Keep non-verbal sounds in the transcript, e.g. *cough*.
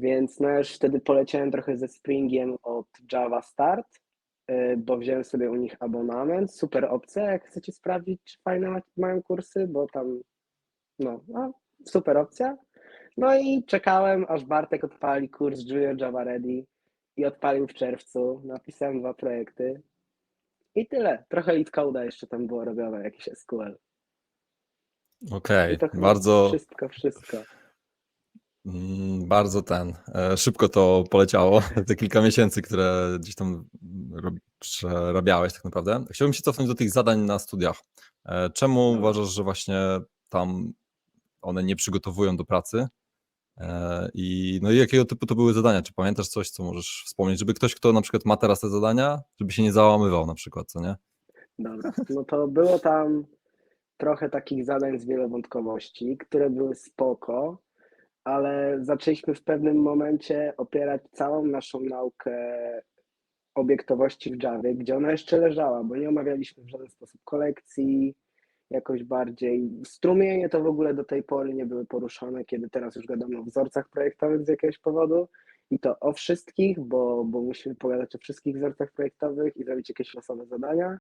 Więc no ja już wtedy poleciałem trochę ze Springiem od Java Start, y, bo wziąłem sobie u nich abonament. Super opcja, jak chcecie sprawdzić, czy fajne ma- mają kursy, bo tam, no, no, super opcja. No i czekałem, aż Bartek odpali kurs Junior Java Ready i odpalił w czerwcu. Napisałem dwa projekty i tyle. Trochę lead jeszcze tam było robione, jakiś SQL. Okej, chyba bardzo, wszystko, wszystko. Mm, bardzo ten, e, szybko to poleciało, *laughs* te kilka miesięcy, które gdzieś tam przerabiałeś tak naprawdę. Chciałbym się cofnąć do tych zadań na studiach. E, Czemu Dobra. uważasz, że właśnie tam one nie przygotowują do pracy? E, I no i jakiego typu to były zadania? Czy pamiętasz coś, co możesz wspomnieć, żeby ktoś, kto na przykład ma teraz te zadania, żeby się nie załamywał na przykład, co nie? Dobra, no to było tam trochę takich zadań z wielowątkowości, które były spoko, ale zaczęliśmy w pewnym momencie opierać całą naszą naukę obiektowości w Javie, gdzie ona jeszcze leżała, bo nie omawialiśmy w żaden sposób kolekcji, jakoś bardziej. Strumienie to w ogóle do tej pory nie były poruszone, kiedy teraz już gadamy o wzorcach projektowych z jakiegoś powodu i to o wszystkich, bo, bo musimy pogadać o wszystkich wzorcach projektowych i zrobić jakieś losowe zadania.